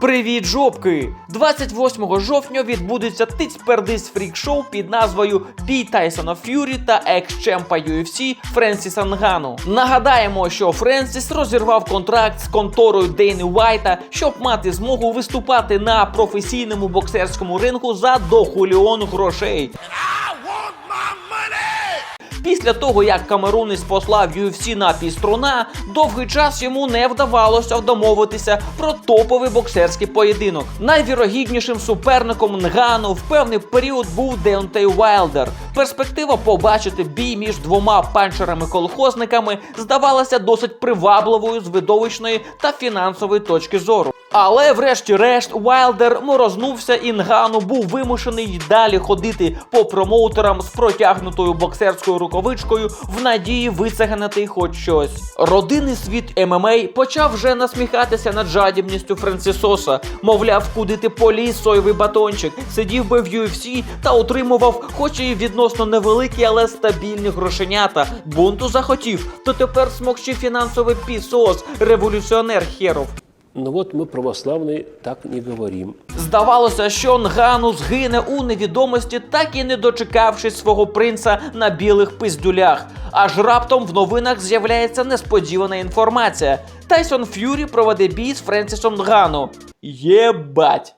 Привіт, жопки! 28 жовтня відбудеться тиць пердись фрік-шоу під назвою Бій Тайсона Ф'юрі та екс-чемпа UFC Френсіса Нгану. Нагадаємо, що Френсіс розірвав контракт з конторою Дейни Уайта, щоб мати змогу виступати на професійному боксерському ринку за дохуліон грошей. Після того, як Камерунець послав UFC на піструна, довгий час йому не вдавалося домовитися про топовий боксерський поєдинок. Найвірогіднішим суперником Нгану в певний період був Деонтей Уайлдер. Перспектива побачити бій між двома панчерами-колхозниками здавалася досить привабливою з видовищної та фінансової точки зору. Але, врешті-решт, Уайлдер морознувся і Нгану був вимушений далі ходити по промоутерам з протягнутою боксерською рукавичкою в надії вицеганити хоч щось. Родинний світ ММА почав вже насміхатися над жадібністю Францисоса. Мовляв, куди ти поліз соєвий батончик, сидів би в UFC та отримував, хоч і відносно невеликі, але стабільні грошенята. Бунту захотів, то тепер смокчи фінансовий пісос, революціонер херов. Ну вот мы православные так не говорим. Здавалося, що Нгану згине у невідомості, так і не дочекавшись свого принца на білих пиздюлях. Аж раптом в новинах з'являється несподівана інформація. Тайсон Ф'юрі проведе бій з Френсісом Нгану. Єбать!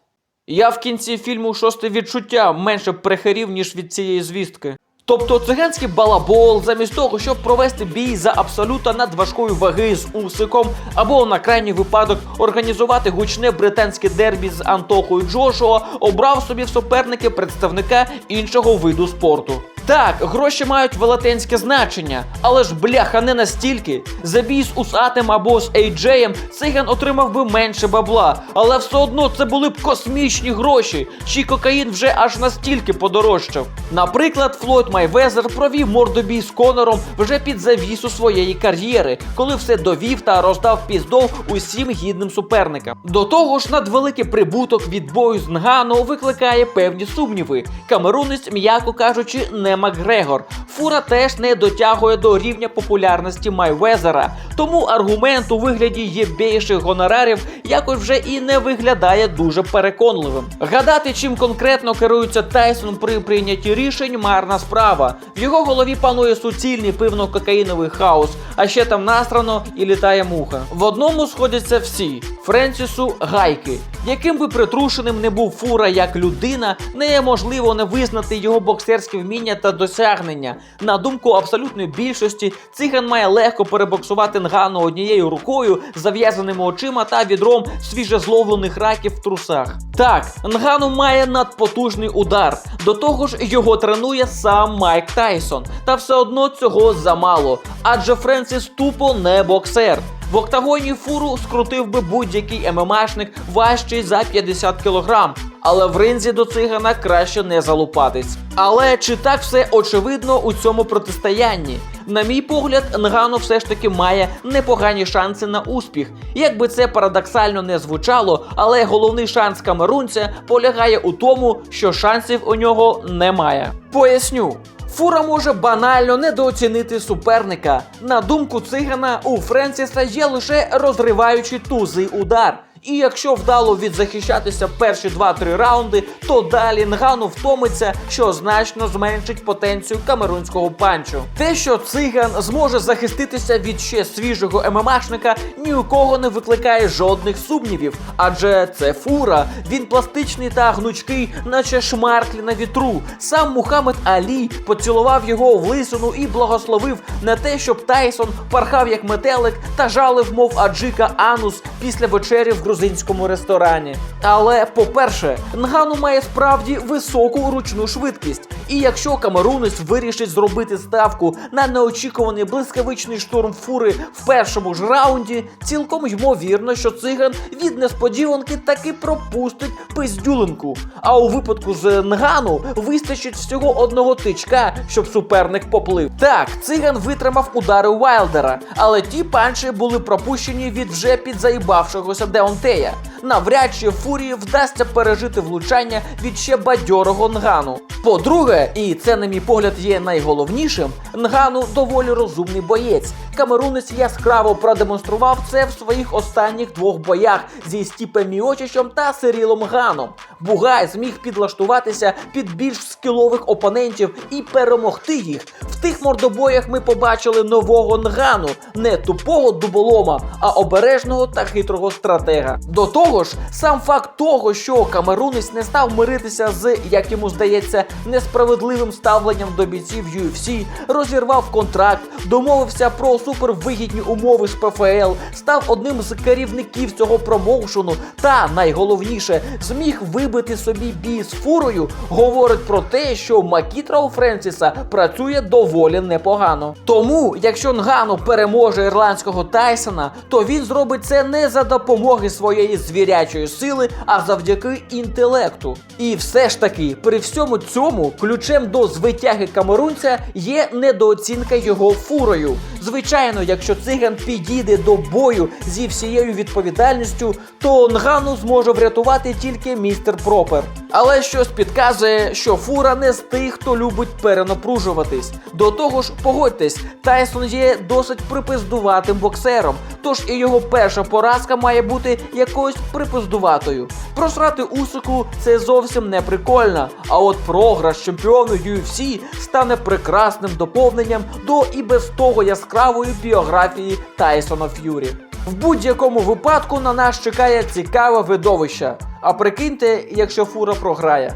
Я в кінці фільму шосте відчуття менше прихерів, ніж від цієї звістки. Тобто циганський балабол, замість того, щоб провести бій за абсолюта надважкої ваги з Усиком, або на крайній випадок організувати гучне британське дербі з Антохою Джошуа, обрав собі в суперники представника іншого виду спорту. Так, гроші мають велетенське значення, але ж бляха не настільки. За бій з Усатим або з Ейджеєм циган отримав би менше бабла, але все одно це були б космічні гроші, чи кокаїн вже аж настільки подорожчав. Наприклад, Флойд Майвезер провів мордобій з Конором вже під завісу своєї кар'єри, коли все довів та роздав піздов усім гідним суперникам. До того ж, надвеликий прибуток від бою з Нгану викликає певні сумніви. Камерунець, м'яко кажучи, не Макгрегор. Фура теж не дотягує до рівня популярності Майвезера, тому аргумент у вигляді єбейших гонорарів якось вже і не виглядає дуже переконливим. Гадати, чим конкретно керується Тайсон при прийнятті рішень, марна справа. В його голові панує суцільний пивно-кокаїновий хаос, а ще там насрано і літає муха. В одному сходяться всі: Френсісу гайки. Яким би притрушеним не був фура як людина, неможливо не визнати його боксерське вміння та досягнення. На думку абсолютної більшості, циган має легко перебоксувати нгану однією рукою, зав'язаними очима та відром свіжезловлених раків в трусах. Так, Нгану має надпотужний удар. До того ж, його тренує сам Майк Тайсон. Та все одно цього замало. Адже Френсіс тупо не боксер. В октагоні фуру скрутив би будь-який ММАшник важчий за 50 кг. Але в ринзі до цигана краще не залупатись. Але чи так все очевидно у цьому протистоянні? На мій погляд, Нгану все ж таки має непогані шанси на успіх. Як би це парадоксально не звучало, але головний шанс камерунця полягає у тому, що шансів у нього немає. Поясню. Фура може банально недооцінити суперника. На думку цигана, у Френсіса є лише розриваючий тузий удар. І якщо вдало відзахищатися перші 2-3 раунди, то далі Нгану втомиться, що значно зменшить потенцію камерунського панчу. Те, що циган зможе захиститися від ще свіжого ММАшника, ні у кого не викликає жодних сумнівів, адже це фура. Він пластичний та гнучкий, наче шмарклі на вітру. Сам Мухаммед Алі поцілував його в лисину і благословив на те, щоб Тайсон пархав як метелик та жалив, мов аджика анус після вечері в грузинському ресторані. Але, по-перше, Нгану має справді високу ручну швидкість. І якщо камерунець вирішить зробити ставку на неочікуваний блискавичний штурм фури в першому ж раунді, цілком ймовірно, що циган від несподіванки таки пропустить пиздюлинку. А у випадку з Нгану вистачить всього одного тичка, щоб суперник поплив. Так, циган витримав удари Уайлдера, але ті панчі були пропущені від вже підзаїбавшогося Деонтея. навряд чи фурії вдасться пережити влучання від ще бадьорого Нгану. По-друге, і це, на мій погляд, є найголовнішим, Нгану доволі розумний боєць. Камерунець яскраво продемонстрував це в своїх останніх двох боях зі Стіпем Міочичем та Сирілом Ганом. Бугай зміг підлаштуватися під більш скілових опонентів і перемогти їх. В тих мордобоях ми побачили нового Нгану, не тупого дуболома, а обережного та хитрого стратега. До того ж, сам факт того, що Камерунець не став миритися з, як йому здається, несправедливим ставленням до бійців UFC, розірвав контракт, домовився про супервигідні умови з ПФЛ, став одним з керівників цього промоушену та найголовніше зміг вибити собі бій з фурою, говорить про те, що Макітра у Френсіса працює доволі непогано. Тому, якщо Нгану переможе ірландського Тайсона, то він зробить це не за допомоги своєї звірячої сили, а завдяки інтелекту. І все ж таки, при всьому цьому ключем до звитяги камерунця є недооцінка його фурою. Звичайно, якщо циган підійде до бою зі всією відповідальністю, то Нгану зможе врятувати тільки містер Пропер. Але щось підказує, що фура не з тих, хто любить перенапружуватись. До того ж, погодьтесь, Тайсон є досить припиздуватим боксером, тож і його перша поразка має бути якоюсь припиздуватою. Просрати усику це зовсім не прикольно. А от програш чемпіону UFC стане прекрасним доповненням до і без того яскравої біографії Тайсона Ф'юрі. В будь-якому випадку на нас чекає цікаве видовище. А прикиньте, якщо фура програє.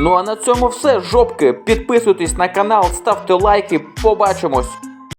Ну а на цьому все, жопки. Підписуйтесь на канал, ставте лайки, побачимось.